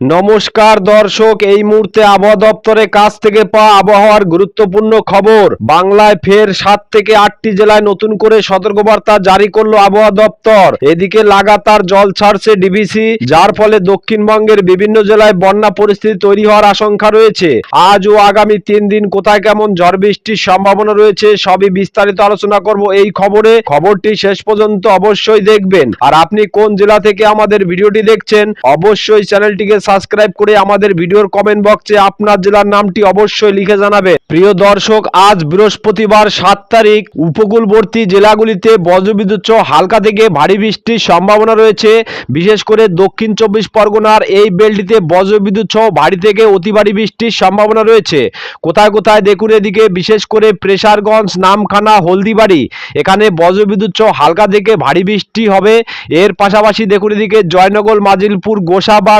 নমস্কার দর্শক, এই মুহূর্তে আবহাওয়া দপ্তরের কাছ থেকে পাওয়া আবহাওয়ার গুরুত্বপূর্ণ খবর। বাংলায় ফের সাত থেকে আটটি জেলায় নতুন করে সতর্কবার্তা জারি করল আবহাওয়া দপ্তর। এদিকে লাগাতার জল ছাড়ছে ডিবিসি, যার ফলে দক্ষিণবঙ্গের বিভিন্ন জেলায় বন্যা পরিস্থিতি তৈরি হওয়ার আশঙ্কা রয়েছে। আজ ও আগামী তিন দিন কোথায় কেমন ঝড় বৃষ্টির সম্ভাবনা রয়েছে, সবই বিস্তারিত আলোচনা করব এই খবরে। খবরটি শেষ পর্যন্ত অবশ্যই দেখবেন। আর আপনি কোন জেলা থেকে আমাদের ভিডিওটি দেখছেন, অবশ্যই চ্যানেলটিকে সাবস্ক্রাইব করে আমাদের ভিডিওর কমেন্ট বক্সে আপনার জেলার নামটি অবশ্যই লিখে জানাবে প্রিয় দর্শক, আজ বৃহস্পতিবার সাত তারিখ, উপকূলবর্তী জেলাগুলিতে বজ্রবিদ্যুৎ হালকা থেকে ভারী বৃষ্টির সম্ভাবনা রয়েছে। বিশেষ করে দক্ষিণ চব্বিশ পরগনার এই বেলটিতে বজ্রবিদ্যুৎ সহ ভারী থেকে অতি ভারী বৃষ্টির সম্ভাবনা রয়েছে। কোথায় কোথায় দেখুন এদিকে, বিশেষ করে প্রেসারগঞ্জ, নামখানা, হলদিবাড়ি। এখানে বজ্রবিদ্যুৎ সহ হালকা থেকে ভারী বৃষ্টি হবে। এর পাশাপাশি দেখুন এদিকে, জয়নগর, মাজিলপুর গোসা বা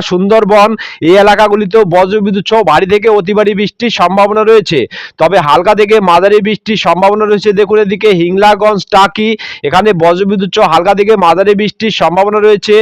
সুন্দরবন এই এলাকাগুলিতেও বজ্রবিদ্যুৎ সহ ভারী থেকে অতি ভারী বৃষ্টির সম্ভাবনা রয়েছে। তবে হালকা থেকে মাঝারি বৃষ্টির সম্ভাবনা রয়েছে। দেখুন এদিকে হিংলাগঞ্জ, টাকি, এখানে বজ্রবিদ্যুৎ সহ হালকা থেকে মাঝারি বৃষ্টির সম্ভাবনা রয়েছে।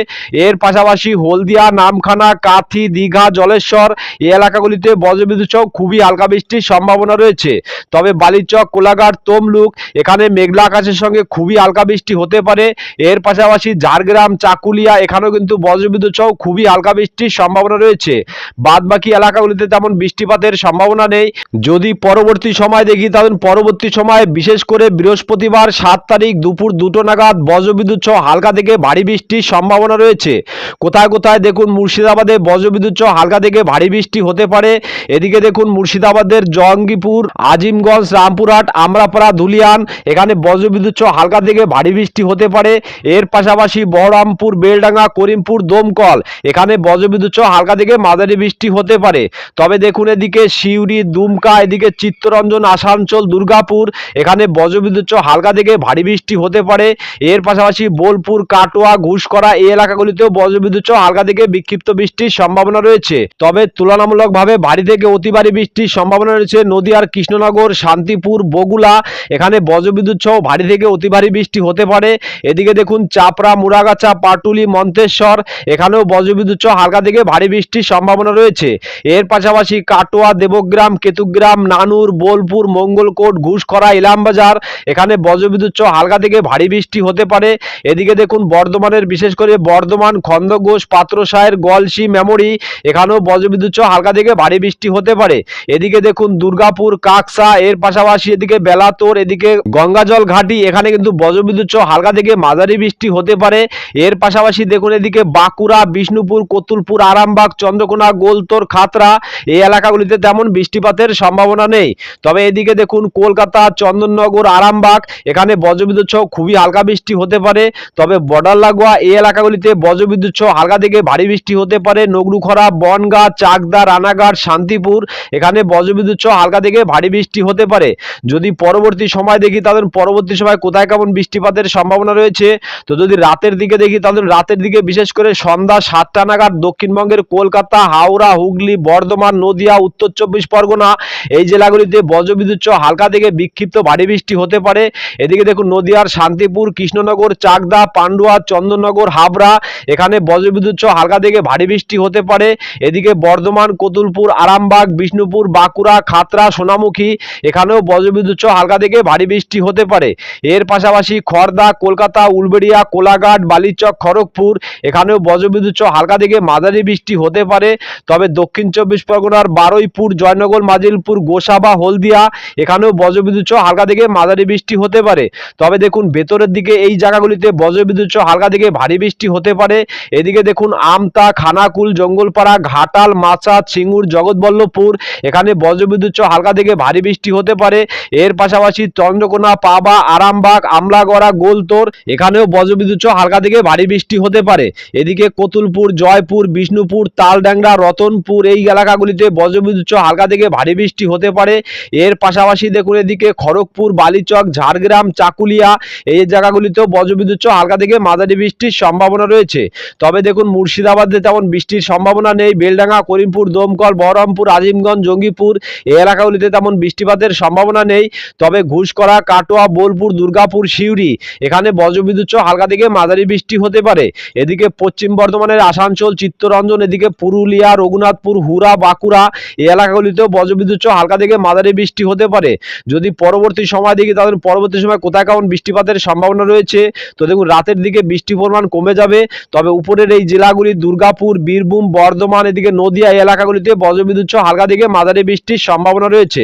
এর পাশাপাশি হলদিয়া, নামখানা, কাথি, দীঘা, জলেশ্বর এই এলাকাগুলিতে বজ্রবিদ্যুৎ সহ খুবই হালকা বৃষ্টির সম্ভাবনা রয়েছে। তবে বালিচক, কোলাঘাট, তমলুক, এখানে মেঘলা আকাশের সঙ্গে খুবই হালকা বৃষ্টি হতে পারে। এর পাশাপাশি ঝাড়গ্রাম, চাকুলিয়া, এখানেও কিন্তু বজ্রবিদ্যুৎ সহ খুবই হালকা বৃষ্টির সম্ভাবনা রয়েছে। বাদ বাকি এলাকাগুলিতে তেমন বৃষ্টিপাতের সম্ভাবনা নেই। যদি পরবর্তী সময় দেখি, তাহলে পরবর্তী সময় বিশেষ করে বৃহস্পতিবার সাত তারিখ দুপুর দুটো নাগাদ বজ্রবিদ্যুৎ সহ হালকা থেকে ভারী বৃষ্টির সম্ভাবনা রয়েছে। কোথায় কোথায় দেখুন, মুর্শিদাবাদে বজ্রবিদ্যুৎ সহ হালকা থেকে ভারী বৃষ্টি হতে পারে। এদিকে দেখুন, মুর্শিদাবাদের জঙ্গিপুর, আজিমগঞ্জ, রামপুরহাট, আমরাপাড়া, ধুলিয়ান, এখানে বজ্রবিদ্যুৎ সহ হালকা থেকে ভারী বৃষ্টি হতে পারে। এর পাশাপাশি বহরমপুর, বেলডাঙ্গা, করিমপুর, দমকল, এখানে বজ্রবিদ্যুৎ সহ হালকা থেকে মাঝারি বৃষ্টি হতে পারে। তবে দেখুন এদিকে শিউরি দুমকা, এদিকে চিত্তরঞ্জন, আসানসোল, দুর্গাপুর, এখানে বজ্রবিদ্যুৎ হালকা থেকে ভারী বৃষ্টি হতে পারে। এর পাশাপাশি বোলপুর, কাটোয়া ঘুষকরা এই এলাকাগুলিতেও বজ্রবিদ্যুৎ হালকা থেকে বিক্ষিপ্ত বৃষ্টির সম্ভাবনা রয়েছে। তবে তুলনামূলকভাবে ভারী থেকে অতি ভারী বৃষ্টির সম্ভাবনা রয়েছে নদিয়ার কৃষ্ণনগর, শান্তিপুর, বগুলা। এখানে বজ্রবিদ্যুৎ সহ ভারী থেকে অতি ভারী বৃষ্টি হতে পারে। এদিকে দেখুন চাপড়া মুরাগাছা পাটুলি, মন্তেশ্বর, এখানেও বজ্রবিদ্যুৎ হালকা থেকে ভারী বৃষ্টির সম্ভাবনা রয়েছে। এর পাশাপাশি কাটোয়া, দেবগ্রাম, কেতুগ্রাম, নানুর, বোলপুর, মঙ্গলকোট, ঘুষখরা, ইলামবাজার, এখানে বজ্রবিদ্যুৎ সহ হালকা থেকে ভারী বৃষ্টি হতে পারে। এদিকে দেখুন, বর্ধমানের বিশেষ করে বর্ধমান খন্দঘোষ পাত্রসায়ের গলসি মেমরি, এখানেও বজ্রবিদ্যুৎ সহ হালকা থেকে ভারী বৃষ্টি হতে পারে। এদিকে দেখুন, দুর্গাপুর, কাকসা, এর পাশাপাশি এদিকে বেলাতোর, এদিকে গঙ্গাজল ঘাটি, এখানে কিন্তু বজ্রবিদ্যুৎ সহ হালকা থেকে মাঝারি বৃষ্টি হতে পারে। এর পাশাপাশি দেখুন, এদিকে বাঁকুড়া, বিষ্ণুপুর, কতুলপুর আরামবাগ চন্দ্রকোনা, গোলতোর খাতরা এই এলাকাগুলিতে তেমন বৃষ্টিপাতের সম্ভাবনা নেই। তবে এদিকে দেখুন, কলকাতা, চন্দননগর, আরামবাগ, এখানে বজ্রবিদ্যুৎ সহ খুবই হালকা বৃষ্টি হতে পারে। তবে বর্ডার লাগোয়া এই এলাকাগুলিতে বজ্রবিদ্যুৎ সহ হালকা থেকে ভারী বৃষ্টি হতে পারে। নগরুখরা, বনগা, চাকদা, রানাঘাট, শান্তিপুর, এখানে বজ্রবিদ্যুৎ সহ হালকা থেকে ভারী বৃষ্টি হতে পারে। যদি পরবর্তী সময় দেখি তাদের পরবর্তী সময় কোথায় কেমন বৃষ্টিপাতের সম্ভাবনা রয়েছে? তো যদি রাতের দিকে দেখি তাদের রাতের দিকে বিশেষ করে সন্ধ্যা সাতটা নাগাদ দক্ষিণবঙ্গের কলকাতা, হাওড়া, হুগলি, বর্ধমান, নদিয়া, উত্তর চব্বিশ পরগনা এই জেলাগুলিতে বজ্রবিদ্যুৎ হালকা থেকে বিক্ষিপ্ত ভারী বৃষ্টি হতে পারে। এদিকে দেখুন নদিয়ার শান্তিপুর, কৃষ্ণনগর, চাকদা, পান্ডুয়া, চন্দননগর, হাবড়া এখানে বজ্রবিদ্যুৎ হালকা থেকে ভারী বৃষ্টি হতে পারে। এদিকে বর্ধমান, কতুলপুর, আরামবাগ, বিষ্ণুপুর, বাঁকুড়া খাতরা সোনামুখী এখানেও বজ্রবিদ্যুৎ হালকা থেকে ভারী বৃষ্টি হতে পারে। এর পাশাপাশি খড়দা কলকাতা, উলবেড়িয়া, কোলাঘাট, বালিচক, খড়গপুর এখানেও বজ্রবিদ্যুৎ হালকা থেকে মাঝারি বৃষ্টি হতে পারে। তবে দক্ষিণ চব্বিশ পরগনার বারুইপুর, জয়নগর, মাজিলপুর গোসা বা হলদিয়া এখানেও বজ্রবিদ্যুৎ সহ হালকা থেকে মাঝারি বৃষ্টি হতে পারে। তবে দেখুন, ভেতরের দিকে এই জায়গাগুলিতে বজ্রবিদ্যুৎ সহ হালকা থেকে ভারী বৃষ্টি হতে পারে। এদিকে দেখুন, আমতা, খানাকুল, জঙ্গলপাড়া, ঘাটাল মাচাত সিঙ্গুর, জগৎবল্লভপুর এখানে বজ্রবিদ্যুৎ সহ হালকা থেকে ভারী বৃষ্টি হতে পারে। এর পাশাপাশি চন্দ্রকোনা, পাবা, আরামবাগ, আমলাগড়া, গোলতোর এখানেও বজ্রবিদ্যুৎ সহ হালকা থেকে ভারী বৃষ্টি হতে পারে। এদিকে কতুলপুর, জয়পুর, বিষ্ণুপুর তালডাংরা, রতনপুর এই এলাকাগুলিতে বজ্রবিদ্যুৎ হালকা থেকে ভারী বৃষ্টি হতে পারে। এর পাশাপাশি দেখুন এদিকে খড়গপুর, বালিচক, ঝাড়গ্রাম, চাকুলিয়া এই জায়গাগুলিতেও বজ্রবিদ্যুৎ হালকা থেকে মাঝারি বৃষ্টির সম্ভাবনা রয়েছে। তবে দেখুন মুর্শিদাবাদে তেমন বৃষ্টির সম্ভাবনা নেই। বেলডাঙ্গা, করিমপুর, দমকল, বহরমপুর আজিমগঞ্জ জঙ্গিপুর এই এলাকাগুলিতে তেমন বৃষ্টিপাতের সম্ভাবনা নেই। তবে ঘুষকরা কাটোয়া, বোলপুর, দুর্গাপুর, সিউড়ি এখানে বজ্রবিদ্যুৎ হালকা থেকে মাঝারি বৃষ্টি হতে পারে। এদিকে পশ্চিম বর্ধমানের আসানসোল, চিত্তরঞ্জন এদিকে পুরুলিয়া, রঘুনাথপুর হুরা বাঁকুড়া এই এলাকাগুলিতেও বজ্রবিদ্যুৎ সহ হালকা থেকে মাঝারি বৃষ্টি হতে পারে। যদি পরবর্তী সময় দেখি তাদের পরবর্তী সময় কোথায় কেমন বৃষ্টিপাতের সম্ভাবনা রয়েছে, তো দেখুন রাতের দিকে বৃষ্টির পরিমাণ কমে যাবে। তবে উপরের এই জেলাগুলি দুর্গাপুর, বীরভূম, বর্ধমান, এদিকে নদিয়া এই এলাকাগুলিতে বজ্রবিদ্যুৎ সহ হালকা থেকে মাঝারি বৃষ্টির সম্ভাবনা রয়েছে।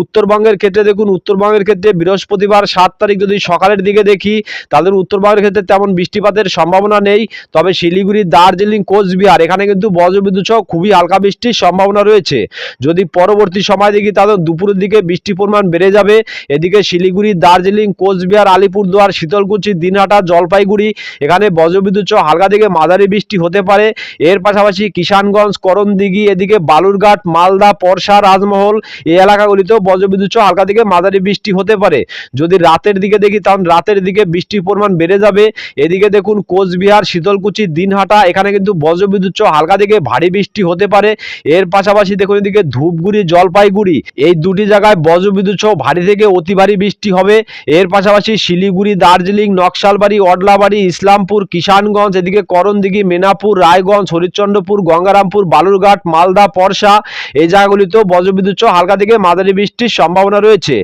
উত্তরবঙ্গের ক্ষেত্রে দেখুন, উত্তরবঙ্গের ক্ষেত্রে বৃহস্পতিবার সাত তারিখ যদি সকালের দিকে দেখি তাদের উত্তরবঙ্গের ক্ষেত্রে তেমন বৃষ্টিপাতের সম্ভাবনা নেই। তবে শিলিগুড়ি, দার্জিলিং, কোচবিহার এখানে কিন্তু বজ্রবিদ্যুৎ সহ খুবই হালকা বৃষ্টির সম্ভাবনা রয়েছে। যদি পরবর্তী সময় দেখি তাদের দুপুরের দিকে বৃষ্টির পরিমাণ বেড়ে যাবে। এদিকে শিলিগুড়ি, দার্জিলিং, কোচবিহার, আলিপুরদুয়ার, শীতলকুচি, দিনহাটা, জলপাইগুড়ি, এখানে বজ্রবিদ্যুৎ সহ হালকা থেকে মাঝারি বৃষ্টি হতে পারে। এর পাশাপাশি কিষানগঞ্জ, করণদিঘি, এদিকে বালুরঘাট, মালদা, পরশা, রাজমহল এই এলাকাগুলিতেও বজ্রবিদ্যুৎ সহ হালকা থেকে মাঝারি বৃষ্টি হতে পারে। যদি রাতের দিকে দেখি তাহলে রাতের দিকে বৃষ্টির পরিমাণ বেড়ে যাবে। এদিকে দেখুন কোচবিহার, শীতলকুচি, দিনহাটা, এখানে কিন্তু বজ্রবিদ্যুৎ সহ হালকা থেকে ভারী বৃষ্টি হতে পারে। এর পাশাপাশি দেখুন এদিকে ধূপগুড়ি, জলপাইগুড়ি, এই দুটি জায়গায় বজ্রবিদ্যুৎ সহ ভারী থেকে অতি ভারী বৃষ্টি হবে। এর পাশাপাশি শিলিগুড়ি, দার্জিলিং, নকশালবাড়ি, অডলাবাড়ি, ইসলামপুর, কিষানগঞ্জ, এদিকে করণদিঘি, মেনাপুর, রায়গঞ্জ, হরিশ্চন্দ্রপুর, গঙ্গারামপুর, বালুরঘাট, মালদা, পরশা এই জায়গাগুলিতেও বজ্রবিদ্যুৎ সহ হালকা থেকে মাঝারি বৃষ্টির সম্ভাবনা রয়েছে।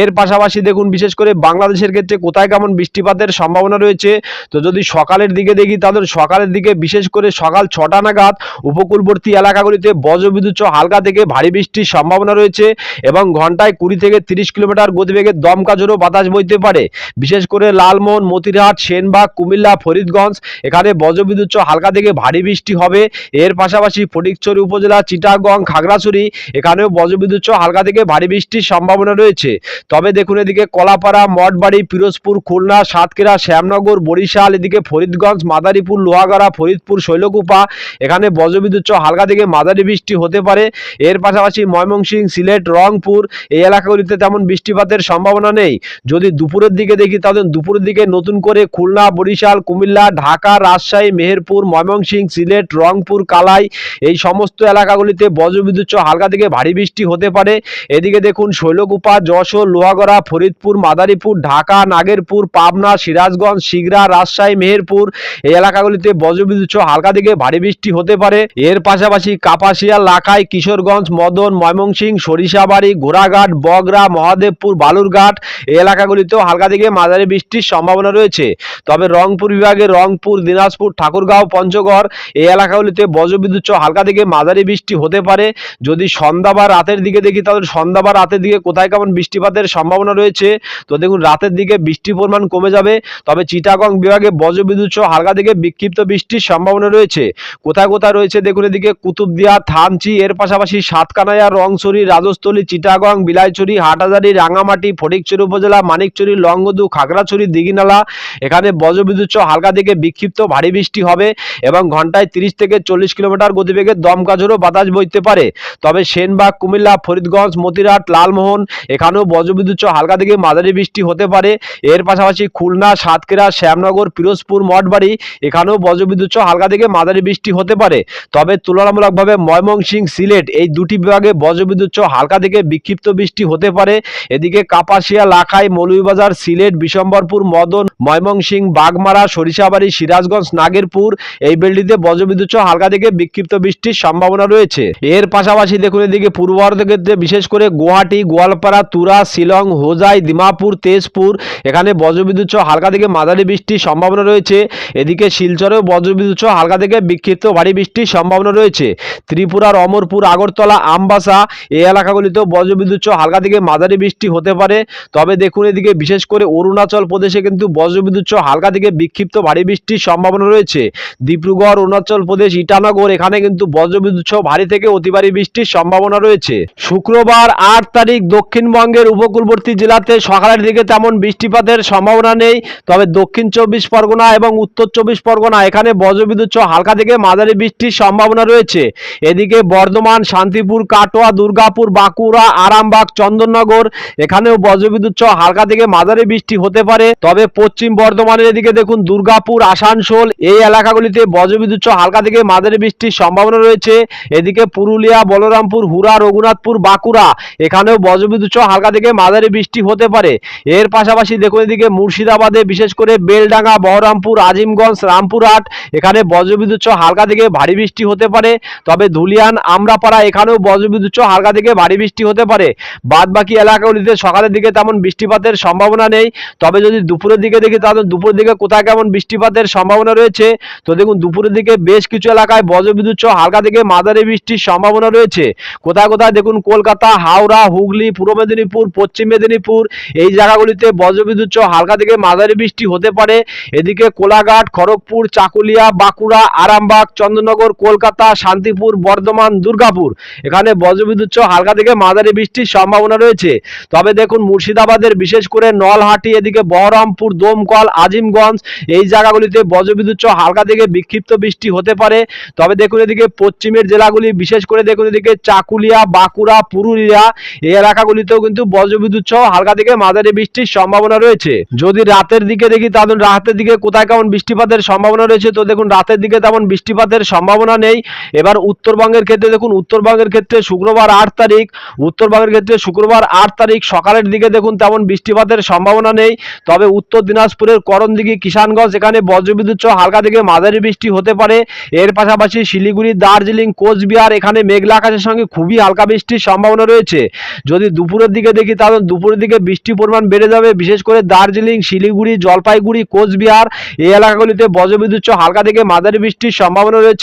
এর পাশাপাশি দেখুন বিশেষ করে বাংলাদেশের ক্ষেত্রে কোথায় কেমন বৃষ্টিপাতের সম্ভাবনা রয়েছে। তো যদি সকালের দিকে দেখি তাহলে সকালের দিকে বিশেষ করে সকাল ছটা নাগাদ উপকূলবর্তী এলাকাগুলিতে বজ্রবিদ্যুৎ হালকা থেকে ভারী বৃষ্টির সম্ভাবনা রয়েছে এবং ঘন্টায় কুড়ি থেকে তিরিশ কিলোমিটার গতিবেগে দমকা ঝোড়ো বাতাস বইতে পারে। বিশেষ করে লালমোহন, মতিরহাট, সেনবাগ, কুমিল্লা, ফরিদগঞ্জ, এখানে বজ্রবিদ্যুৎ হালকা থেকে ভারী বৃষ্টি হবে। এর পাশাপাশি ফটিকছড়ি উপজেলা, চিটাগং, খাগড়াছড়ি, এখানেও বজ্রবিদ্যুৎ হালকা থেকে ভারী বৃষ্টির সম্ভাবনা রয়েছে। তবে দেখুন এদিকে কলাপাড়া, মঠবাড়ি, পিরোজপুর, খুলনা, সাতক্ষীরা, শ্যামনগর, বরিশাল, এদিকে ফরিদগঞ্জ, মাদারীপুর, লোহাগাড়া, ফরিদপুর, শৈলকুপা, এখানে বজ্রবিদ্যুৎ সহ হালকা থেকে মাঝারি বৃষ্টি হতে পারে। এর পাশাপাশি ময়মনসিংহ সিলেট, রংপুর এই এলাকাগুলিতে তেমন বৃষ্টিপাতের সম্ভাবনা নেই। যদি দুপুরের দিকে দেখি, তাহলে দুপুরের দিকে নতুন করে খুলনা, বরিশাল, কুমিল্লা, ঢাকা, রাজশাহী, মেহেরপুর ময়মনসিংহ সিলেট, রংপুর, কালাই এই সমস্ত এলাকাগুলিতে বজ্রবিদ্যুৎ সহ হালকা থেকে ভারী বৃষ্টি হতে পারে। এদিকে দেখুন, শৈলকুপা, যশোর, লোহাগড়া, ফরিদপুর, মাদারীপুর, ঢাকা, নাগেরপুর, পাবনা, সিরাজগঞ্জ শিগরা রাজশাহী, মেহেরপুর এই এলাকাগুলিতে বজ্রবিদ্যুৎ সহ হালকা থেকে ভারী বৃষ্টি হতে পারে। এর পাশাপাশি কাপাসিয়া, লাখাই, কিশোরগঞ্জ, মদন ময়মনসিংহ সরিষাবাড়ি, ঘোড়াঘাট, বগরা, মহাদেবপুর, বালুরঘাট এলাকাগুলিতেও হালকা থেকে মাঝারি বৃষ্টির সম্ভাবনা রয়েছে। তবে রংপুর বিভাগে রংপুর, দিনাজপুর, ঠাকুরগাঁও, পঞ্চগড় এই এলাকাগুলিতে বজ্রবিদ্যুৎ সহ হালকা থেকে মাঝারি বৃষ্টি হতে পারে। যদি সন্ধ্যা বা রাতের দিকে দেখি তাহলে সন্ধ্যা বা রাতের দিকে কোথায় কেমন বৃষ্টিপাতের সম্ভাবনা রয়েছে, তো দেখুন রাতের দিকে বৃষ্টির পরিমাণ কমে যাবে। তবে চিটাগং বিভাগে বজ্রবিদ্যুৎ সহ হালকা থেকে বিক্ষিপ্ত বৃষ্টির সম্ভাবনা রয়েছে। কোথায় কোথায় রয়েছে, দেখুন এদিকে কুতুবদিয়া, থানচি, এর পাশাপাশি সাতকানাইয়া, রংছড়ি, রাজস্থলী, চিটাগং, বিলাইছড়ি হাটাজারি রাঙামাটি ফটিকছড়ি উপজেলা, মানিকছড়ি, লংগদু, খাগড়াছড়ি, দিঘিনালা, এখানে বজ্রবিদ্যুৎ হালকা থেকে বিক্ষিপ্ত ভারী বৃষ্টি হবে এবং ঘন্টায় তিরিশ থেকে চল্লিশ কিলোমিটার গতিবেগে দমকা ঝোড়ো বাতাস বইতে পারে। তবে সেনবাগ, কুমিল্লা, ফরিদগঞ্জ মতিরাট লালমোহন, এখানেও বজ্রবিদ্যুৎ হালকা থেকে মাঝারি বৃষ্টি হতে পারে। এর পাশাপাশি খুলনা, সাতক্ষীরা, শ্যামনগর, পিরোজপুর, মঠবাড়ি, এখানেও বজ্রবিদ্যুৎ হালকা থেকে মাঝারি বৃষ্টি হতে পারে। তবে তুলনামূলকভাবে ময়মনসিংহ সিলেট এই দুটি বিভাগে বজ্রবিদ্যুৎ সহ হালকা থেকে বিক্ষিপ্ত বৃষ্টি হতে পারে। এদিকে কাপাসিয়া, লাখাই, মৌলভীবাজার, সিলেট, বিশম্বরপুর, মদন ময়মনসিংহ বাগমারা, সরিষাবাড়ি, সিরাজগঞ্জ, নাগেরপুর এই বেলটিতে বজ্রবিদ্যুৎ সহ হালকা থেকে বিক্ষিপ্ত বৃষ্টির সম্ভাবনা রয়েছে। এর পাশাপাশি দেখুন এদিকে পূর্ব ভারতের ক্ষেত্রে বিশেষ করে গুয়াহাটি, গোয়ালপাড়া, তুরা, শিলং, হোজাই দিমাপুর তেজপুর এখানে বজ্রবিদ্যুৎ সহ হালকা থেকে মাঝারি বৃষ্টির সম্ভাবনা রয়েছে। এদিকে শিলচরেও বজ্রবিদ্যুৎ সহ হালকা থেকে বিক্ষিপ্ত ভারী বৃষ্টির সম্ভাবনা রয়েছে। ত্রিপুরার অমরপুর, আগরতলা, আমবাসা এই এলাকাগুলিতেও বজ্রবিদ্যুৎ হালকা থেকে মাঝারি বৃষ্টি হতে পারে। তবে দেখুন এদিকে বিশেষ করে অরুণাচল প্রদেশে কিন্তু বজ্রবিদ্যুৎ হালকা থেকে বিক্ষিপ্ত ভারী বৃষ্টির সম্ভাবনা রয়েছে। ডিব্রুগড়, অরুণাচল প্রদেশ, ইটানগর এখানে কিন্তু বজ্রবিদ্যুৎ ভারী থেকে অতি ভারী বৃষ্টির সম্ভাবনা রয়েছে। শুক্রবার আট তারিখ দক্ষিণবঙ্গের উপকূলবর্তী জেলাতে সকালের দিকে তেমন বৃষ্টিপাতের সম্ভাবনা নেই। তবে দক্ষিণ চব্বিশ পরগনা এবং উত্তর চব্বিশ পরগনা এখানে বজ্রবিদ্যুৎ হালকা থেকে মাঝারি বৃষ্টির সম্ভাবনা রয়েছে। এদিকে বর্ধমান, শান্তিপুর, কাটোয়া, দুর্গাপুর, বাঁকুড়া, আরামবাগ, চন্দননগর, এখানেও বজ্রবিদ্যুৎ সহ হালকা থেকে মাঝারি বৃষ্টি হতে পারে। তবে পশ্চিম বর্ধমানের এদিকে দেখুন, দুর্গাপুর, আসানসোল, এই এলাকাগুলিতে বজ্রবিদ্যুৎ সহ হালকা থেকে মাঝারি বৃষ্টির সম্ভাবনা রয়েছে। এদিকে পুরুলিয়া, বলরামপুর হুরা রঘুনাথপুর, বাঁকুড়া, এখানেও বজ্রবিদ্যুৎ সহ হালকা থেকে মাঝারি বৃষ্টি হতে পারে। এর পাশাপাশি দেখুন এদিকে মুর্শিদাবাদে বিশেষ করে বেলডাঙ্গা, বহরমপুর, আজিমগঞ্জ, রামপুরহাট, এখানে বজ্রবিদ্যুৎ সহ হালকা থেকে ভারী বৃষ্টি হতে পারে, তবে ধুলিয়ান, আমরাপাড়া, এখানেও বজ্রবিদ্যুৎ হালকা থেকে ভারী বৃষ্টি হতে পারে। বাদ বাকি এলাকাগুলিতে সকালের দিকে তেমন বৃষ্টিপাতের সম্ভাবনা নেই, তবে যদি দুপুরের দিকে দেখি তাহলে দুপুরের দিকে কোথায় কেমন বৃষ্টিপাতের সম্ভাবনা রয়েছে, তো দেখুন দুপুরের দিকে বেশ কিছু এলাকায় বজ্রবিদ্যুৎ হালকা থেকে মাঝারি বৃষ্টির সম্ভাবনা রয়েছে। কোথায় কোথায় দেখুন কলকাতা, হাওড়া, হুগলি, পূর্ব মেদিনীপুর, পশ্চিম মেদিনীপুর, এই জায়গাগুলিতে বজ্রবিদ্যুৎ হালকা থেকে মাঝারি বৃষ্টি হতে পারে। এদিকে কোলাঘাট, খড়গপুর, চাকুলিয়া, বাঁকুড়া, আরামবাগ চন্দ্রনগর কলকাতা, শান্তিপুর, বর্ধমান, দুর্গাপুর। এখানে বজ্রবিদ্যুৎ সহ হালকা থেকে মাঝারি বৃষ্টির সম্ভাবনা রয়েছে। তবে দেখুন, মুর্শিদাবাদের বিশেষ করে নলহাটি, এদিকে বহরমপুর, দমকল, আজিমগঞ্জ, এই জায়গাগুলিতে বজ্রবিদ্যুৎ সহ হালকা থেকে বিক্ষিপ্ত বৃষ্টি হতে পারে। তবে দেখুন, এদিকে পশ্চিমের জেলাগুলি, বিশেষ করে দেখুন, এদিকে চাকুলিয়া, বাঁকুড়া, পুরুলিয়া, এই এলাকাগুলিতেও কিন্তু বজ্রবিদ্যুৎ সহ হালকা থেকে মাঝারি বৃষ্টির সম্ভাবনা রয়েছে। যদি রাতের দিকে দেখি, তাহলে রাতের দিকে কোথায় কেমন বৃষ্টিপাতের সম্ভাবনা রয়েছে? তো দেখুন, রাতের দিকে তেমন বৃষ্টিপাতের সম্ভাবনা নেই। এবার উত্তরবঙ্গের ক্ষেত্রে দেখুন, উত্তরবঙ্গের ক্ষেত্রে শুক্রবার আট তারিখ, উত্তরবঙ্গের ক্ষেত্রে শুক্রবার আট তারিখ সকালের দিকে দেখুন তেমন বৃষ্টিপাতের সম্ভাবনা নেই। তবে উত্তর দিনাজপুরের করণদিঘি কিষানগঞ্জ, এখানে বজ্রবিদ্যুৎ সহ হালকা থেকে মাঝারি বৃষ্টি হতে পারে। এর পাশাপাশি শিলিগুড়ি, দার্জিলিং, কোচবিহার, এখানে মেঘলা আকাশের সঙ্গে খুবই হালকা বৃষ্টির সম্ভাবনা রয়েছে। যদি দুপুরের দিকে দেখি, তাহলে দুপুরের দিকে বৃষ্টির পরিমাণ বেড়ে যাবে। বিশেষ করে দার্জিলিং, শিলিগুড়ি, জলপাইগুড়ি, কোচবিহার এই এলাকাগুলিতে বজ্রবিদ্যুৎ সহ হালকা থেকে মাঝারি বৃষ্টির সম্ভাবনা রয়েছে।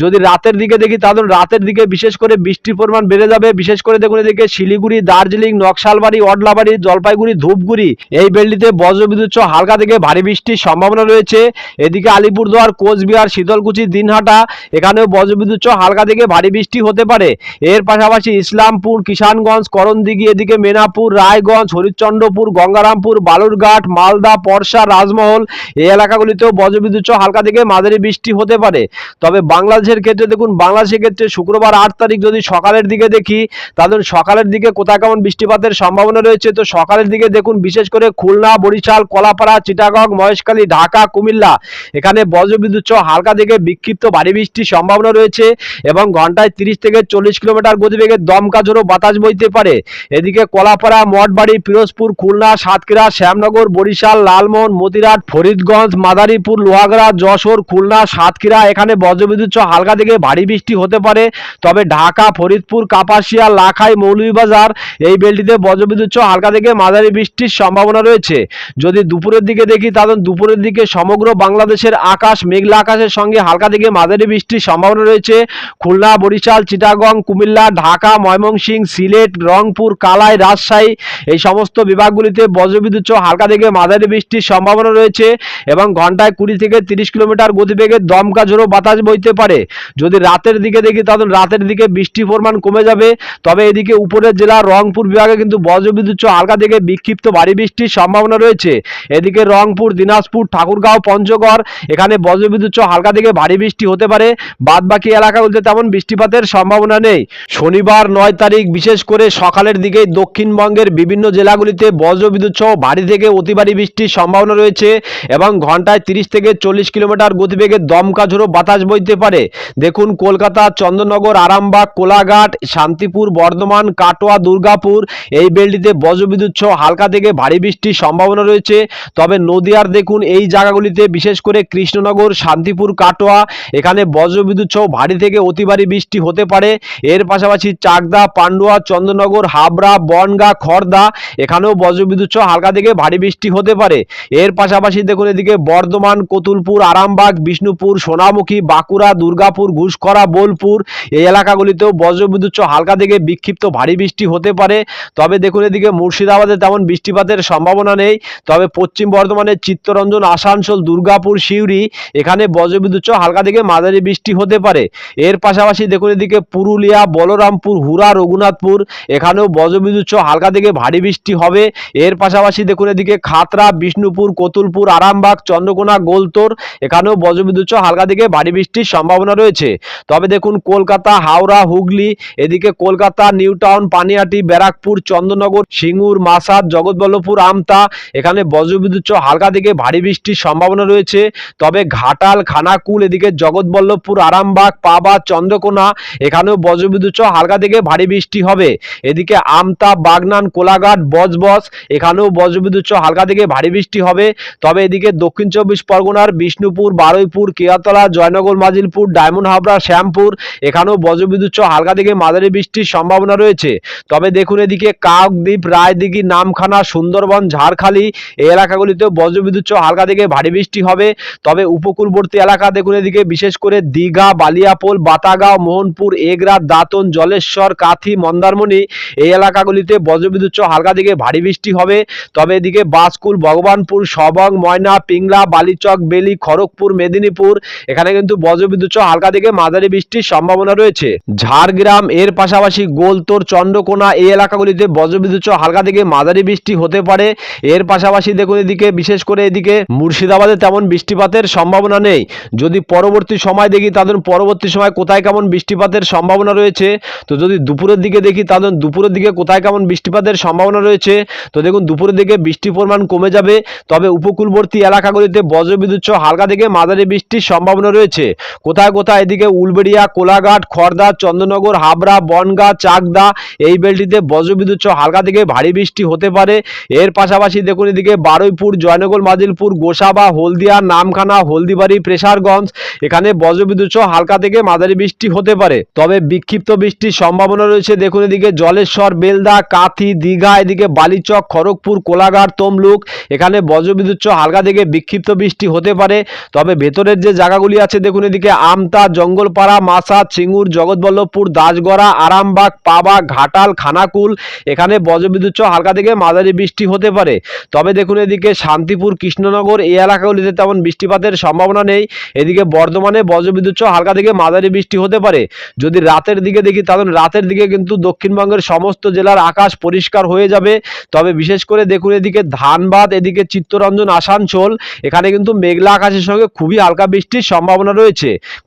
যদি রাতের দিকে দেখি তাহলে রাতের দিকে বিশেষ করে বৃষ্টির পরিমাণ বেড়ে যাবে। বিশেষ করে দেখুন এদিকে শিলিগুড়ি, দার্জিলিং, নকশালবাড়ি, অডলাবাড়ি, জলপাইগুড়ি, ধূপগুড়ি এই বেলটিতে বজ্রবিদ্যুৎ হালকা থেকে ভারী বৃষ্টির সম্ভাবনা রয়েছে। এদিকে আলিপুরদুয়ার, কোচবিহার, শীতলকুচি, দিনহাটা এখানেও বজ্রবিদ্যুৎ হালকা থেকে ভারী বৃষ্টি হতে পারে। এর পাশাপাশি ইসলামপুর, কিষানগঞ্জ, করণদিঘি, এদিকে মেনাপুর, রায়গঞ্জ, হরিশ্চন্দ্রপুর, গঙ্গারামপুর, বালুরঘাট, মালদা পরশা রাজমহল এই এলাকাগুলিতেও বজ্রবিদ্যুৎ হালকা থেকে মাঝারি বৃষ্টি হতে পারে। তবে বাংলাদেশের ক্ষেত্রে দেখুন, বাংলাদেশের ক্ষেত্রে শুক্রবার আট তারিখ যদি সকালের দিকে দেখি, তাহলে সকালের দিকে কোথায় কেমন বৃষ্টিপাতের সম্ভাবনা রয়েছে? তো সকালের দিকে দেখুন, বিশেষ করে খুলনা, বরিশাল, কলাপাড়া, চিটাগং, মহেশখালী, ঢাকা, কুমিল্লা, এখানে বজ্রবিদ্যুৎ সহ হালকা থেকে বিক্ষিপ্ত ভারী বৃষ্টির সম্ভাবনা রয়েছে এবং ঘন্টায় তিরিশ থেকে চল্লিশ কিলোমিটার গতিবেগে দমকা ঝোড়ো বাতাস বইতে পারে। এদিকে কলাপাড়া, মঠবাড়ি, পিরোজপুর, খুলনা, সাতক্ষীরা, শ্যামনগর, বরিশাল, লালমোহন, মতিরাট, ফরিদগঞ্জ, মাদারীপুর, লোহাগড়া, যশোর, খুলনা, সাতক্ষীরা, এখানে বজ্রবিদ্যুৎ সহ হালকা থেকে ভারী বৃষ্টি হতে পারে। তবে ঢাকা, ফরিদপুর, কাপাসিয়া, লাখাই, মৌলভীবাজার এই বেলটিতে বজ্রবিদ্যুৎ সহ হালকা থেকে মাঝারি বৃষ্টির সম্ভাবনা রয়েছে। যদি দুপুরের দিকে দেখি, তাহলে দুপুরের দিকে সমগ্র বাংলাদেশের আকাশ মেঘলা আকাশের সঙ্গে হালকা থেকে মাঝারি বৃষ্টির সম্ভাবনা রয়েছে। খুলনা, বরিশাল, চিটাগং, কুমিল্লা, ঢাকা, ময়মনসিংহ, সিলেট, রংপুর, কালাই, রাজশাহী এই সমস্ত বিভাগগুলিতে বজ্রবিদ্যুৎ সহ হালকা থেকে মাঝারি বৃষ্টির সম্ভাবনা রয়েছে এবং ঘন্টায় কুড়ি থেকে তিরিশ কিলোমিটার গতিবেগে দমকা ঝোড়ো বাতাস বইতে পারে। যদি রাতের দিকে দেখি, তাহলে রাতের দিকে বৃষ্টির পরিমাণ কমে যাবে। তবে এদিকে উপরের জেলা রংপুর বিভাগে কিন্তু বজ্রবিদ্যুৎ হালকা থেকে বিক্ষিপ্ত ভারী বৃষ্টির সম্ভাবনা রয়েছে। এদিকে রংপুর, দিনাজপুর, ঠাকুরগাঁও, পঞ্চগড়, এখানে বজ্রবিদ্যুৎ হালকা থেকে ভারী বৃষ্টি হতে পারে। বাদ বাকি এলাকাগুলিতে তেমন বৃষ্টিপাতের সম্ভাবনা নেই। শনিবার নয় তারিখ, বিশেষ করে সকালের দিকে দক্ষিণবঙ্গের বিভিন্ন জেলাগুলিতে বজ্রবিদ্যুৎ সহ ভারী থেকে অতি ভারী বৃষ্টির সম্ভাবনা রয়েছে এবং ঘন্টায় তিরিশ থেকে চল্লিশ কিলোমিটার গতিবেগে দমকা ঝোড়ো বাতাস বইতে পারে। দেখুন, কলকাতা চন্দননগর আরামবাগ, কোলাঘাট, শান্তিপুর, বর্ধমান, কাটোয়া, দুর্গাপুর, এই বেলটিতে বজ্রবিদ্যুৎ সহ হালকা থেকে ভারী বৃষ্টির সম্ভাবনা রয়েছে। তবে নদিয়ার দেখুন, এই জায়গাগুলিতে বিশেষ করে কৃষ্ণনগর, শান্তিপুর, কাটোয়া, এখানে বজ্রবিদ্যুৎ সহ ভারী থেকে অতি ভারী বৃষ্টি হতে পারে। এর পাশাপাশি চাকদা, পান্ডুয়া চন্দননগর হাবড়া, বনগা খড়দা এখানেও বজ্রবিদ্যুৎ সহ হালকা থেকে ভারী বৃষ্টি হতে পারে। এর পাশাপাশি দেখুন, এদিকে বর্ধমান, কতুলপুর, আরামবাগ, বিষ্ণুপুর, সোনামুখী, বাঁকুড়া দুর্গাপুর, ঘুষখরা, বোলপুর, এই এলাকাগুলিতেও বজ্রবিদ্যুৎ হালকা থেকে বিক্ষিপ্ত ভারী বৃষ্টি হতে পারে। তবে দেখুন এদিকে মুর্শিদাবাদে তেমন বৃষ্টিপাতের সম্ভাবনা নেই। তবে পশ্চিম বর্ধমানের চিত্তরঞ্জন, আসানসোল, দুর্গাপুর, সিউড়ি, এখানে বজ্রবিদ্যুৎ হালকা থেকে মাঝারি বৃষ্টি হতে পারে। এর পাশাপাশি দেখুন এদিকে পুরুলিয়া, বলরামপুর হুরা রঘুনাথপুর, এখানেও বজ্রবিদ্যুৎ হালকা থেকে ভারী বৃষ্টি হবে। এর পাশাপাশি দেখুন এদিকে খাতরা বিষ্ণুপুর, কতুলপুর, আরামবাগ, চন্দ্রকোনা, গোলতোর, এখানেও বজ্রবিদ্যুৎ হালকা থেকে ভারী বৃষ্টির সম্ভাবনা রয়েছে। তবে দেখুন, কলকাতা, হাওড়া, হুগলি, এদিকে কলকাতা নিউ টাউন পানিহাটি ব্যারাকপুর চন্দ্রনগর সিঙ্গুর, মাসাদ, জগৎবল্লভপুর, আমতা, এখানে বজ্রবিদ্যুৎ হালকা থেকে ভারী বৃষ্টির সম্ভাবনা রয়েছে। তবে ঘাটাল, খানাকুল, এদিকে জগৎবল্লভপুর, আরামবাগ, পাবা, চন্দ্রকোনা, এখানেও বজ্রবিদ্যুৎ হালকা থেকে ভারী বৃষ্টি হবে। এদিকে আমতা, বাগনান, কোলাঘাট, বজবজ, এখানেও বজ্রবিদ্যুৎ হালকা থেকে ভারী বৃষ্টি হবে। তবে এদিকে দক্ষিণ চব্বিশ পরগনার বিষ্ণুপুর, বারুইপুর কেয়াতলা জয়নগর মাজিলপুর, ডায়মন্ড হাবড়া, শ্যামপুর, এখানেও বজ্রবিদ্যুৎ হালকা থেকে মাঝারি বৃষ্টির সম্ভাবনা রয়েছে। তবে দেখুন এদিকে কাকদ্বীপ, রায়দিঘি, নামখানা, সুন্দরবন, ঝাড়খালি এই এলাকাগুলিতেও বজ্রবিদ্যুৎ হালকা থেকে ভারী বৃষ্টি হবে। তবে উপকূলবর্তী এলাকা দেখুন এদিকে বিশেষ করে দীঘা, বালিয়াপোল, বাতাগাঁও, মোহনপুর, এগরা, দাঁতন, জলেশ্বর, কাথি, মন্দারমণি এই এলাকাগুলিতে বজ্রবিদ্যুৎ হালকা থেকে ভারী বৃষ্টি হবে। তবে এদিকে বাসকুল, ভগবানপুর, সবং, ময়না, পিংলা, বালিচক, বেলি, খড়গপুর, মেদিনীপুর এখানে কিন্তু বজ্রবিদ্যুৎ হালকা থেকে মাঝারি বৃষ্টির সম্ভাবনা রয়েছে। ঝাড়গ্রাম এর পাশাপাশি গোলতোর, চন্দ্রকোনা এই এলাকাগুলিতে বজ্রবিদ্যুৎ হালকা থেকে মাঝারি বৃষ্টি হতে পারে। এর পাশাপাশি দেখুন এদিকে, বিশেষ করে এদিকে মুর্শিদাবাদে তেমন বৃষ্টিপাতের সম্ভাবনা নেই। যদি পরবর্তী সময় দেখি, তাদের পরবর্তী সময় কোথায় কেমন বৃষ্টিপাতের সম্ভাবনা রয়েছে? তো যদি দুপুরের দিকে দেখি, তাদের দুপুরের দিকে কোথায় কেমন বৃষ্টিপাতের সম্ভাবনা রয়েছে? তো দেখুন, দুপুরের দিকে বৃষ্টির পরিমাণ কমে যাবে। তবে উপকূলবর্তী এলাকাগুলিতে বজ্রবিদ্যুৎ হালকা থেকে মাঝারি বৃষ্টির সম্ভাবনা রয়েছে। কোথায় কোথায়? এদিকে উলবেড়িয়া, কোলাঘাট খড়দা চন্দ্রনগর, হাবড়া, বনগা, চাকদা, এই বেলটিতে বজ্রবিদ্যুৎ সহ হালকা থেকে ভারী বৃষ্টি হতে পারে। এর পাশাপাশি দেখুন এদিকে বারুইপুর, জয়নগর মাজিলপুর গোসাবা, হলদিয়া, নামখানা, হলদিবাড়ি, প্রেসারগঞ্জ, এখানে বজ্রবিদ্যুৎ সহ হালকা থেকে মাঝারি বৃষ্টি হতে পারে। তবে বিক্ষিপ্ত বৃষ্টির সম্ভাবনা রয়েছে। দেখুন এদিকে জলেশ্বর, বেলদা, কাথি, দীঘা, এদিকে বালিচক, খড়গপুর, কোলাঘাট, তমলুক, এখানে বজ্রবিদ্যুৎ সহ হালকা থেকে বিক্ষিপ্ত বৃষ্টি হতে পারে। তবে ভেতরের যে জায়গাগুলি আছে, দেখুন এদিকে আমতা, জঙ্গলপাড়া মাসা চিঙ্গুর জগৎবল্লভপুর, দাসগড়া, আরামবাগ, পাবা, ঘাটাল, খানাকুল, এখানে বজ্রবিদ্যুৎ হালকা থেকে মাঝারি বৃষ্টি হতে পারে। তবে দেখুন এদিকে শান্তিপুর, কৃষ্ণনগর, এই এলাকাগুলিতে তেমন বৃষ্টিপাতের সম্ভাবনা নেই। এদিকে বর্ধমানে বজ্রবিদ্যুৎ হালকা থেকে মাঝারি বৃষ্টি হতে পারে। যদি রাতের দিকে দেখি, তাহলে রাতের দিকে কিন্তু দক্ষিণবঙ্গের সমস্ত জেলার আকাশ পরিষ্কার হয়ে যাবে। তবে বিশেষ করে দেখুন এদিকে ধানবাদ, এদিকে চিত্তরঞ্জন, আসানসোল, এখানে কিন্তু মেঘলা আকাশের সঙ্গে খুবই হালকা বৃষ্টির সম্ভাবনা রয়েছে।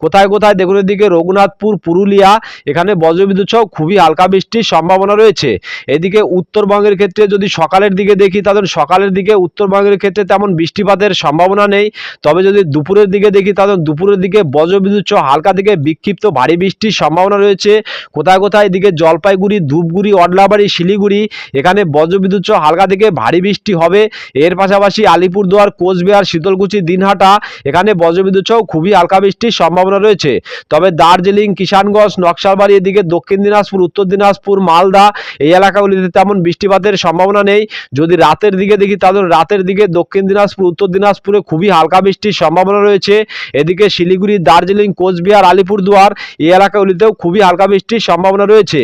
কোথায় কোথায় দেখুন এদিকে রঘুনাথপুর, পুরুলিয়া, এখানে বজ্রবিদ্যুৎ সহ খুবই হালকা বৃষ্টির সম্ভাবনা রয়েছে। এদিকে উত্তরবঙ্গের ক্ষেত্রে যদি সকালের দিকে দেখি, তাহলে সকালের দিকে উত্তরবঙ্গের ক্ষেত্রে তেমন বৃষ্টিপাতের সম্ভাবনা নেই। তবে যদি দুপুরের দিকে দেখি, তাহলে দুপুরের দিকে বজ্রবিদ্যুৎ সহ হালকা থেকে বিক্ষিপ্ত ভারী বৃষ্টির সম্ভাবনা রয়েছে। কোথায় কোথায় এদিকে জলপাইগুড়ি, ধূপগুড়ি, অডলাবাড়ি, শিলিগুড়ি, এখানে বজ্রবিদ্যুৎ সহ হালকা থেকে ভারী বৃষ্টি হবে। এর পাশাপাশি আলিপুরদুয়ার, কোচবিহার, শীতলকুচি, দিনহাটা, এখানে বজ্রবিদ্যুৎ সহ খুবই হালকা বৃষ্টির সম্ভাবনা রয়েছে। তবে দার্জিলিং, কিষানগঞ্জ, নকশালবাড়ি এদিকে দক্ষিণ দিনাজপুর, উত্তর দিনাজপুর, মালদা এই এলাকাগুলিতে তেমন বৃষ্টিপাতের সম্ভাবনা নেই। যদি রাতের দিকে দেখি তাদের রাতের দিকে দক্ষিণ দিনাজপুর, উত্তর দিনাজপুরে খুবই হালকা বৃষ্টির সম্ভাবনা রয়েছে। এদিকে শিলিগুড়ি, দার্জিলিং, কোচবিহার, আলিপুরদুয়ার এই এলাকাগুলিতেও খুবই হালকা বৃষ্টির সম্ভাবনা রয়েছে।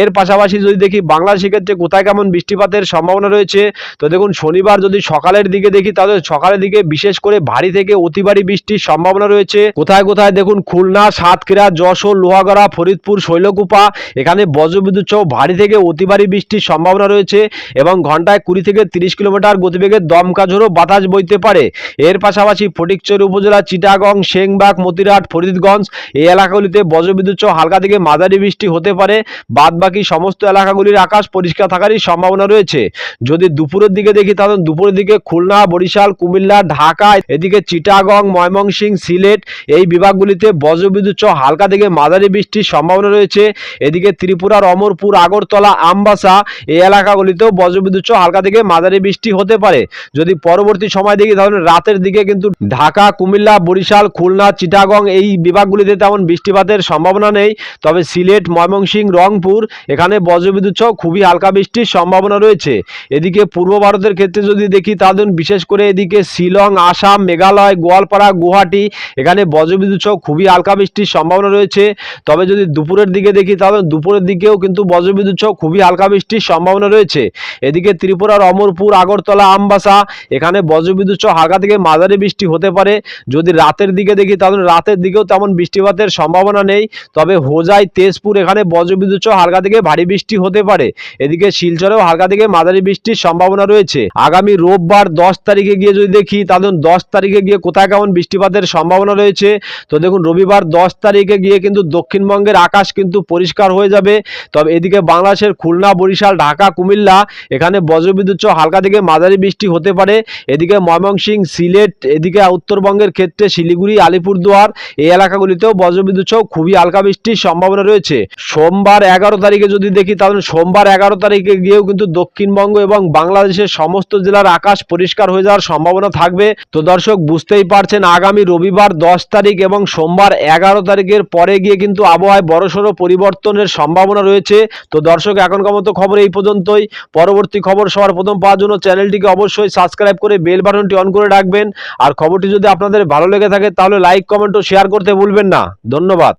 এর পাশাপাশি যদি দেখি বাংলাদেশের ক্ষেত্রে কোথায় কেমন বৃষ্টিপাতের সম্ভাবনা রয়েছে, তো দেখুন শনিবার যদি সকালের দিকে দেখি তাহলে সকালের দিকে বিশেষ করে ভারী থেকে অতি ভারী বৃষ্টির সম্ভাবনা রয়েছে। কোথায় কোথায় কোথায় দেখুন, খুলনা, সাতক্ষীরা, যশোর, লোহাগড়া, ফরিদপুর, শৈলকুপা, এখানে বজ্রবিদ্যুৎ সহ ভারী থেকে অতি ভারী বৃষ্টির সম্ভাবনা রয়েছে এবং ঘন্টায় কুড়ি থেকে তিরিশ কিলোমিটার গতিবেগে দমকা ঝোড়ো বাতাস বইতে পারে। এর পাশাপাশি ফটিকচুরি উপজেলা চিটাগং, সেংবাগ মতিরাট ফরিদগঞ্জ এই এলাকাগুলিতে বজ্রবিদ্যুৎ সহ হালকা থেকে মাঝারি বৃষ্টি হতে পারে। বাদ বাকি সমস্ত এলাকাগুলির আকাশ পরিষ্কার থাকারই সম্ভাবনা রয়েছে। যদি দুপুরের দিকে দেখি তাহলে দুপুরের দিকে খুলনা, বরিশাল, কুমিল্লা, ঢাকা, এদিকে চিটাগং, ময়মনসিংহ, সিলেট এই বিভাগগুলিতে বজ্রবিদ্যুৎ সহ হালকা থেকে মাঝারি বৃষ্টির সম্ভাবনা রয়েছে। এদিকে ত্রিপুরার অমরপুর, আগরতলা, আমবাসা এই এলাকাগুলিতেও বজ্রবিদ্যুৎ সহ হালকা থেকে মাঝারি বৃষ্টি হতে পারে। যদি পরবর্তী সময় দেখি, তাহলে রাতের দিকে কিন্তু ঢাকা, কুমিল্লা, বরিশাল, খুলনা, চিটাগং এই বিভাগগুলিতে তেমন বৃষ্টিপাতের সম্ভাবনা নেই। তবে সিলেট, ময়মনসিংহ, রংপুর এখানে বজ্রবিদ্যুৎ সহ খুবই হালকা বৃষ্টির সম্ভাবনা রয়েছে। এদিকে পূর্ব ভারতের ক্ষেত্রে যদি দেখি, তাহলে বিশেষ করে এদিকে শিলং, আসাম, মেঘালয়, গোয়ালপাড়া, গুয়াহাটি এখানে বজ্রবিদ্যুৎ সহ খুবই হালকা বৃষ্টির সম্ভাবনা রয়েছে। তবে যদি দুপুরের দিকে দেখি, তাহলে দুপুরের দিকেও কিন্তু বজ্রবিদ্যুৎ সহ খুবই হালকা বৃষ্টির সম্ভাবনা রয়েছে। এদিকে ত্রিপুরার অমরপুর, আগরতলা, আমবাসা, এখানে বজ্রবিদ্যুৎ সহ হালকা থেকে মাঝারি বৃষ্টি হতে পারে। যদি রাতের দিকে দেখি, তাহলে রাতের দিকেও তেমন বৃষ্টিপাতের সম্ভাবনা নেই। তবে হোজাই, তেজপুর, এখানে বজ্রবিদ্যুৎ সহ হালকা থেকে ভারী বৃষ্টি হতে পারে। এদিকে শিলচরেও হালকা থেকে মাঝারি বৃষ্টির সম্ভাবনা রয়েছে। আগামী রোববার দশ তারিখে গিয়ে যদি দেখি, তাহলে দশ তারিখে গিয়ে কোথায় কেমন বৃষ্টিপাতের সম্ভাবনা রয়েছে? তো দেখুন, রবিবার দশ তারিখে গিয়ে কিন্তু দক্ষিণবঙ্গের আকাশ কিন্তু পরিষ্কার হয়ে যাবে। তবে এদিকে বাংলাদেশের খুলনা, বরিশাল, ঢাকা, কুমিল্লা, এখানে বজ্রবিদ্যুৎ হালকা থেকে মাঝারি বৃষ্টি হতে পারে। এদিকে ময়মনসিংহ সিলেট, এদিকে উত্তরবঙ্গের ক্ষেত্রে শিলিগুড়ি, আলিপুরদুয়ার এই এলাকাগুলিতেও বজ্রবিদ্যুৎ সহ খুবই হালকা বৃষ্টির সম্ভাবনা রয়েছে। সোমবার এগারো তারিখে যদি দেখি, তাহলে সোমবার এগারো তারিখে গিয়েও কিন্তু দক্ষিণবঙ্গ এবং বাংলাদেশের সমস্ত জেলার আকাশ পরিষ্কার হয়ে যাওয়ার সম্ভাবনা থাকবে। তো দর্শক, বুঝতেই পারছেন, আগামী রবিবার দশ তারিখ তারিখ এবং সোমবার এগারো তারিখের পরে গিয়ে কিন্তু আবহাওয়ায় বড়সড় পরিবর্তনের সম্ভাবনা রয়েছে। তো দর্শক, এখনকার মতো খবর এই পর্যন্তই। পরবর্তী খবর সবার প্রথম পাওয়ার জন্য চ্যানেলটিকে অবশ্যই সাবস্ক্রাইব করে বেল বাটনটি অন করে রাখবেন। আর খবরটি যদি আপনাদের ভালো লেগে থাকে, তাহলে লাইক, কমেন্ট ও শেয়ার করতে ভুলবেন না। ধন্যবাদ।